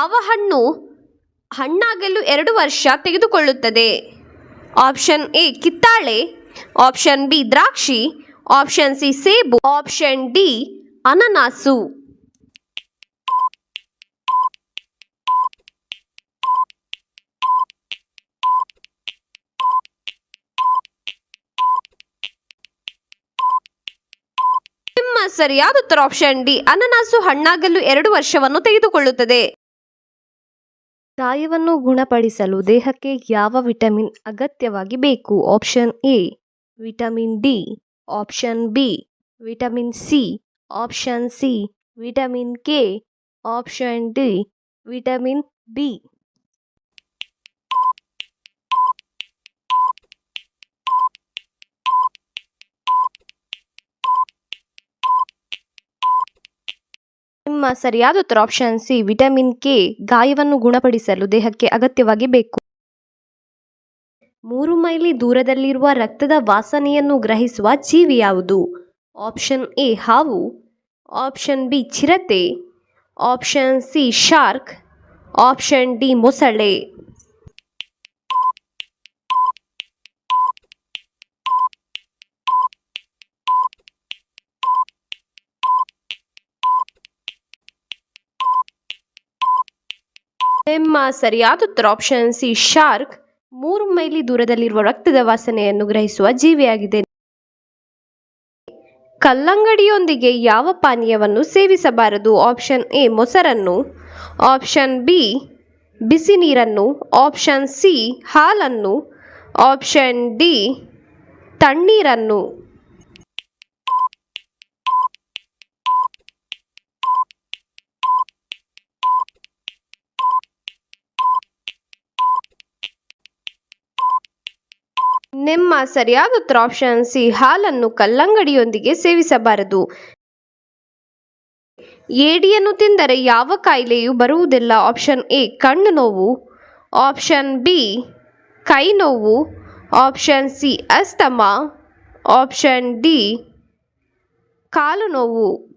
ಯಾವ ಹಣ್ಣು ಹಣ್ಣಾಗಲು ಎರಡು ವರ್ಷ ತೆಗೆದುಕೊಳ್ಳುತ್ತದೆ? ಆಪ್ಷನ್ ಎ, ಕಿತ್ತಾಳೆ. ಆಪ್ಷನ್ ಬಿ, ದ್ರಾಕ್ಷಿ. ಆಪ್ಷನ್ ಸಿ, ಸೇಬು. ಆಪ್ಷನ್ ಡಿ, ಅನನಾಸು. ಸರಿಯಾದ ಉತ್ತರ ಆಪ್ಷನ್ ಡಿ, ಅನನಾಸು ಹಣ್ಣಾಗಲು ಎರಡು ವರ್ಷವನ್ನು ತೆಗೆದುಕೊಳ್ಳುತ್ತದೆ. ಗಾಯವನ್ನು ಗುಣಪಡಿಸಲು ದೇಹಕ್ಕೆ ಯಾವ ವಿಟಮಿನ್ ಅಗತ್ಯವಾಗಿ ಬೇಕು? Option A, vitamin D, option B, vitamin C, option C, vitamin K, option D, vitamin B. ನಿಮ್ಮ ಸರಿಯಾದ ಉತ್ತರ ಆಪ್ಷನ್ ಸಿ ವಿಟಮಿನ್ ಕೆ ಗಾಯವನ್ನು ಗುಣಪಡಿಸಲು ದೇಹಕ್ಕೆ ಅಗತ್ಯವಾಗಿ ಬೇಕು. ಮೂರು ಮೈಲಿ ದೂರದಲ್ಲಿರುವ ರಕ್ತದ ವಾಸನೆಯನ್ನು ಗ್ರಹಿಸುವ ಜೀವಿ ಯಾವುದು? ಆಪ್ಷನ್ ಎ ಹಾವು. ಆಪ್ಷನ್ ಬಿ ಚಿರತೆ. Option C shark option D ಮೊಸಳೆ ನಿಮ್ಮ ಸರಿಯಾದ ಉತ್ತರ ಆಪ್ಷನ್ ಸಿ ಶಾರ್ಕ್ ಮೂರು ಮೈಲಿ ದೂರದಲ್ಲಿರುವ ರಕ್ತದ ವಾಸನೆಯನ್ನು ಗ್ರಹಿಸುವ ಜೀವಿಯಾಗಿದೆ. ಕಲ್ಲಂಗಡಿಯೊಂದಿಗೆ ಯಾವ ಪಾನೀಯವನ್ನು ಸೇವಿಸಬಾರದು? ಆಪ್ಷನ್ ಎ ಮೊಸರನ್ನು. ಆಪ್ಷನ್ ಬಿ ಬಿಸಿ ನೀರನ್ನು. ಆಪ್ಷನ್ ಸಿ ಹಾಲನ್ನು. ಆಪ್ಷನ್ ಡಿ ತಣ್ಣೀರನ್ನು. ನಿಮ್ಮ ಸರಿಯಾದ ಉತ್ತರ ಆಪ್ಷನ್ ಸಿ ಹಾಲನ್ನು ಕಲ್ಲಂಗಡಿಯೊಂದಿಗೆ ಸೇವಿಸಬಾರದು. ಏಡಿಯನ್ನು ತಿಂದರೆ ಯಾವ ಕಾಯಿಲೆಯೂ ಬರುವುದಿಲ್ಲ. ಆಪ್ಷನ್ ಎ ಕಣ್ಣು ನೋವು. ಆಪ್ಷನ್ ಬಿ ಕೈ ನೋವು. Option C asthma. Option D ಕಾಲು ನೋವು.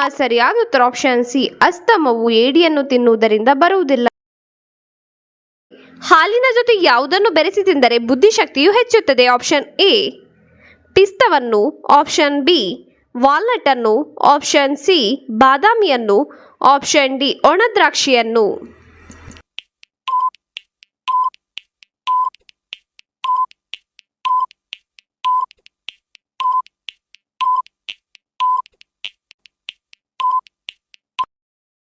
ಆ ಸರಿಯಾದ ಉತ್ತರ ಆಪ್ಷನ್ ಸಿ, ಅಸ್ತಮವು ಏಡಿಯನ್ನು ತಿನ್ನುವುದರಿಂದ ಬರುವುದಿಲ್ಲ. ಹಾಲಿನ ಜೊತೆ ಯಾವುದನ್ನು ಬೆರೆಸಿ ತಿಂದರೆ ಬುದ್ಧಿಶಕ್ತಿಯು ಹೆಚ್ಚುತ್ತದೆ? Option A. ಪಿಸ್ತವನ್ನು option B. Walnut ಅನ್ನು ಆಪ್ಷನ್ ಸಿ. ಬಾದಾಮಿಯನ್ನು ಆಪ್ಷನ್ ಡಿ. ಒಣ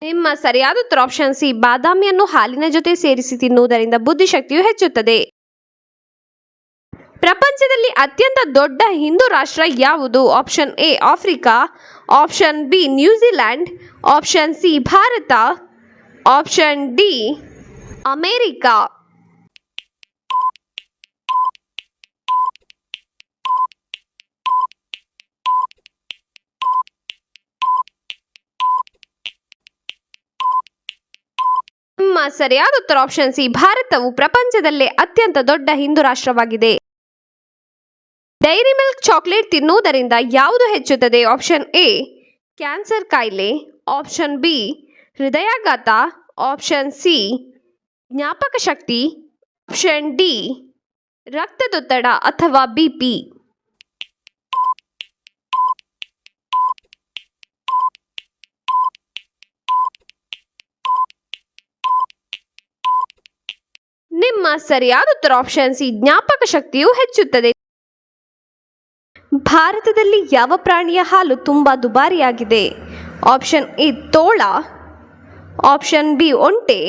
ನಿಮ್ಮ ಸರಿಯಾದ ಉತ್ತರ ಆಪ್ಷನ್ ಸಿ ಬಾದಾಮಿಯನ್ನು ಹಾಲಿನ ಜೊತೆ ಸೇರಿಸಿ ತಿನ್ನುವುದರಿಂದ ಬುದ್ಧಿಶಕ್ತಿಯು ಹೆಚ್ಚುತ್ತದೆ. ಪ್ರಪಂಚದಲ್ಲಿ ಅತ್ಯಂತ ದೊಡ್ಡ ಹಿಂದೂ ರಾಷ್ಟ್ರ ಯಾವುದು? Option A Africa. Option B New Zealand option C Bharat. Option D America. ಸರಿಯಾದ ಉತ್ತರ ಆಪ್ಷನ್ ಸಿ ಭಾರತವು ಪ್ರಪಂಚದಲ್ಲೇ ಅತ್ಯಂತ ದೊಡ್ಡ ಹಿಂದೂ ರಾಷ್ಟ್ರವಾಗಿದೆ. ಡೈರಿ ಮಿಲ್ಕ್ ಚಾಕ್ಲೇಟ್ ತಿನ್ನುವುದರಿಂದ ಯಾವುದು ಹೆಚ್ಚುತ್ತದೆ? ಆಪ್ಷನ್ ಎ ಕ್ಯಾನ್ಸರ್ ಕಾಯಿಲೆ. ಆಪ್ಷನ್ ಬಿ ಹೃದಯಾಘಾತ. ಆಪ್ಷನ್ ಸಿ ಜ್ಞಾಪಕ ಶಕ್ತಿ. ಆಪ್ಷನ್ ಡಿ ರಕ್ತದೊತ್ತಡ ಅಥವಾ ಬಿ ಪಿ ನಿಮ್ಮ ಸರಿಯಾದ ಉತ್ತರ ಆಪ್ಷನ್ ಸಿ ಜ್ಞಾಪಕ ಶಕ್ತಿಯು ಹೆಚ್ಚುತ್ತದೆ. ಭಾರತದಲ್ಲಿ ಯಾವ ಪ್ರಾಣಿಯ ಹಾಲು ತುಂಬ ದುಬಾರಿಯಾಗಿದೆ? ಆಪ್ಷನ್ ಎ ತೋಳ ಆಪ್ಷನ್ ಬಿ ಒಂಟೆ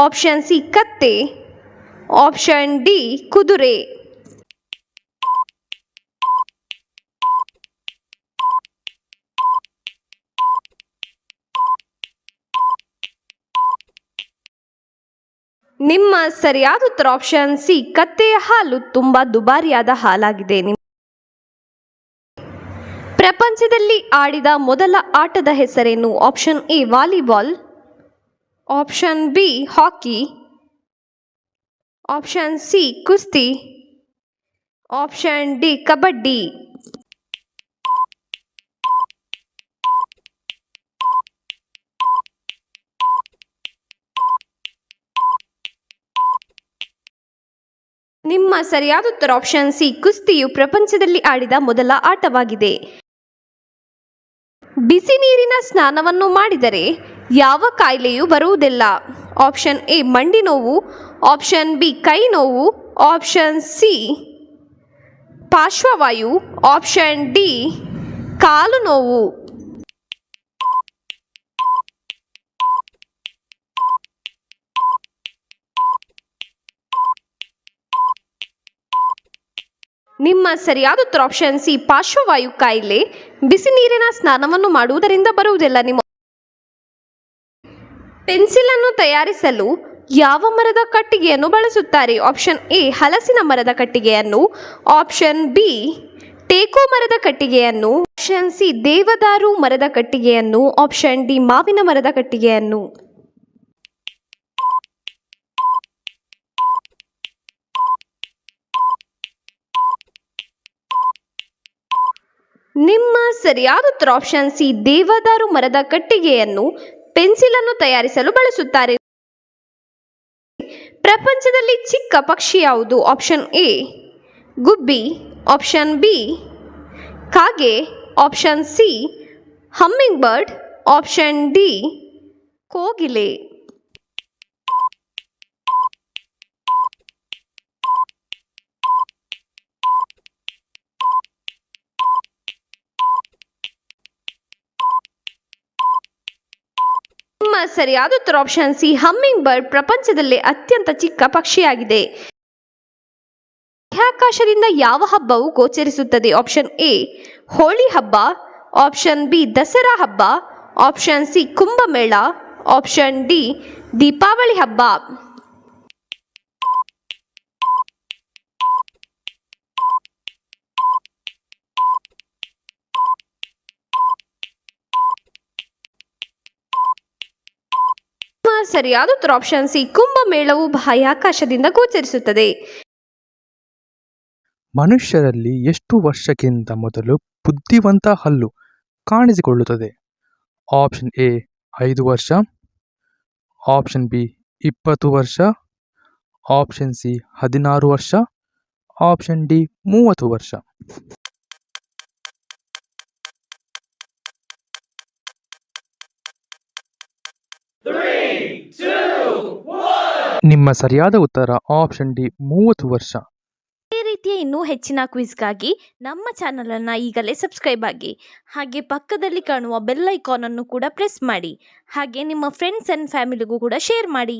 ಆಪ್ಷನ್ ಸಿ ಕತ್ತೆ ಆಪ್ಷನ್ ಡಿ ಕುದುರೆ. ನಿಮ್ಮ ಸರಿಯಾದ ಉತ್ತರ ಆಪ್ಷನ್ ಸಿ, ಕತ್ತೆಯ ಹಾಲು ತುಂಬಾ ದುಬಾರಿಯಾದ ಹಾಲಾಗಿದೆ. ಪ್ರಪಂಚದಲ್ಲಿ ಆಡಿದ ಮೊದಲ ಆಟದ ಹೆಸರೇನು? Option A, volleyball option B, hockey option C, ಕುಸ್ತಿ ಆಪ್ಷನ್ ಡಿ, ಕಬಡ್ಡಿ. ನಿಮ್ಮ ಸರಿಯಾದ ಉತ್ತರ ಆಪ್ಷನ್ ಸಿ ಕುಸ್ತಿಯು ಪ್ರಪಂಚದಲ್ಲಿ ಆಡಿದ ಮೊದಲ ಆಟವಾಗಿದೆ. ಬಿಸಿ ನೀರಿನ ಸ್ನಾನವನ್ನು ಮಾಡಿದರೆ ಯಾವ ಕಾಯಿಲೆಯೂ ಬರುವುದಿಲ್ಲ. ಆಪ್ಷನ್ ಎ ಮಂಡಿ ನೋವು. ಆಪ್ಷನ್ ಬಿ ಕೈ ನೋವು. ಆಪ್ಷನ್ ಸಿ ಪಾರ್ಶ್ವವಾಯು. ಆಪ್ಷನ್ ಡಿ ಕಾಲು ನೋವು. ನಿಮ್ಮ ಸರಿಯಾದ ಉತ್ತರ ಆಪ್ಷನ್ ಸಿ ಪಾರ್ಶ್ವವಾಯು ಕಾಯಿಲೆ. ಬಿಸಿ ನೀರಿನ ಸ್ನಾನವನ್ನು ಮಾಡುವುದರಿಂದ ಬರುವುದಿಲ್ಲ. ನಿಮ್ಮ ಪೆನ್ಸಿಲ್ ಅನ್ನು ತಯಾರಿಸಲು ಯಾವ ಮರದ ಕಟ್ಟಿಗೆಯನ್ನು ಬಳಸುತ್ತಾರೆ? ಆಪ್ಷನ್ ಎ ಹಲಸಿನ ಮರದ ಕಟ್ಟಿಗೆಯನ್ನು. ಆಪ್ಷನ್ ಬಿ ಟೇಕೋ ಮರದ ಕಟ್ಟಿಗೆಯನ್ನು. ಆಪ್ಷನ್ ಸಿ ದೇವದಾರು ಮರದ ಕಟ್ಟಿಗೆಯನ್ನು. ಆಪ್ಷನ್ ಡಿ ಮಾವಿನ ಮರದ ಕಟ್ಟಿಗೆಯನ್ನು. ನಿಮ್ಮ ಸರಿಯಾದ ಉತ್ತರ ಆಪ್ಷನ್ ಸಿ ದೇವದಾರು ಮರದ ಕಟ್ಟಿಗೆಯನ್ನು ಪೆನ್ಸಿಲ್ ಅನ್ನು ತಯಾರಿಸಲು ಬಳಸುತ್ತಾರೆ. ಪ್ರಪಂಚದಲ್ಲಿ ಚಿಕ್ಕ ಪಕ್ಷಿ ಯಾವುದು? ಆಪ್ಷನ್ ಎ ಗುಬ್ಬಿ. ಆಪ್ಷನ್ ಬಿ ಕಾಗೆ. Option C hummingbird option D ಕೋಗಿಲೆ. ನಿಮ್ಮ ಸರಿಯಾದ ಉತ್ತರ ಆಪ್ಷನ್ ಸಿ ಹಮ್ಮಿಂಗ್ ಬರ್ಡ್ ಪ್ರಪಂಚದಲ್ಲೇ ಅತ್ಯಂತ ಚಿಕ್ಕ ಪಕ್ಷಿಯಾಗಿದೆ. ಬಾಹ್ಯಾಕಾಶದಿಂದ ಯಾವ ಹಬ್ಬವು ಗೋಚರಿಸುತ್ತದೆ? ಆಪ್ಷನ್ ಎ ಹೋಳಿ ಹಬ್ಬ. ಆಪ್ಷನ್ ಬಿ ದಸರಾ ಹಬ್ಬ. Option C Kumbh Mela. Option D Deepavali ಹಬ್ಬ ನಿಮ್ಮ ಸರಿಯಾದ ಉತ್ತರ ಆಪ್ಷನ್ ಸಿ ಕುಂಭಮೇಳವು ಬಾಹ್ಯಾಕಾಶದಿಂದ ಗೋಚರಿಸುತ್ತದೆ. ಮನುಷ್ಯರಲ್ಲಿ ಎಷ್ಟು ವರ್ಷಕ್ಕಿಂತ ಮೊದಲು ಬುದ್ಧಿವಂತ ಹಲ್ಲು ಕಾಣಿಸಿಕೊಳ್ಳುತ್ತದೆ? ಆಪ್ಷನ್ ಎ ಐದು ವರ್ಷ. ಆಪ್ಷನ್ ಬಿ ಇಪ್ಪತ್ತು ವರ್ಷ. ಆಪ್ಷನ್ ಸಿ ಹದಿನಾರು ವರ್ಷ. ಆಪ್ಷನ್ ಡಿ ಮೂವತ್ತು ವರ್ಷ. ನಿಮ್ಮ ಸರಿಯಾದ ಉತ್ತರ ಆಪ್ಷನ್ ಡಿ ಮೂವತ್ತು ವರ್ಷ. ಇದೇ ರೀತಿಯ ಇನ್ನೂ ಹೆಚ್ಚಿನ ಕ್ವಿಜ್ಗಾಗಿ ನಮ್ಮ ಚಾನಲನ್ನು ಈಗಲೇ ಸಬ್ಸ್ಕ್ರೈಬ್ ಆಗಿ, ಹಾಗೆ ಪಕ್ಕದಲ್ಲಿ ಕಾಣುವ ಬೆಲ್ ಐಕಾನನ್ನು ಕೂಡ ಪ್ರೆಸ್ ಮಾಡಿ, ಹಾಗೆ ನಿಮ್ಮ ಫ್ರೆಂಡ್ಸ್ ಆ್ಯಂಡ್ ಫ್ಯಾಮಿಲಿಗೂ ಕೂಡ ಶೇರ್ ಮಾಡಿ.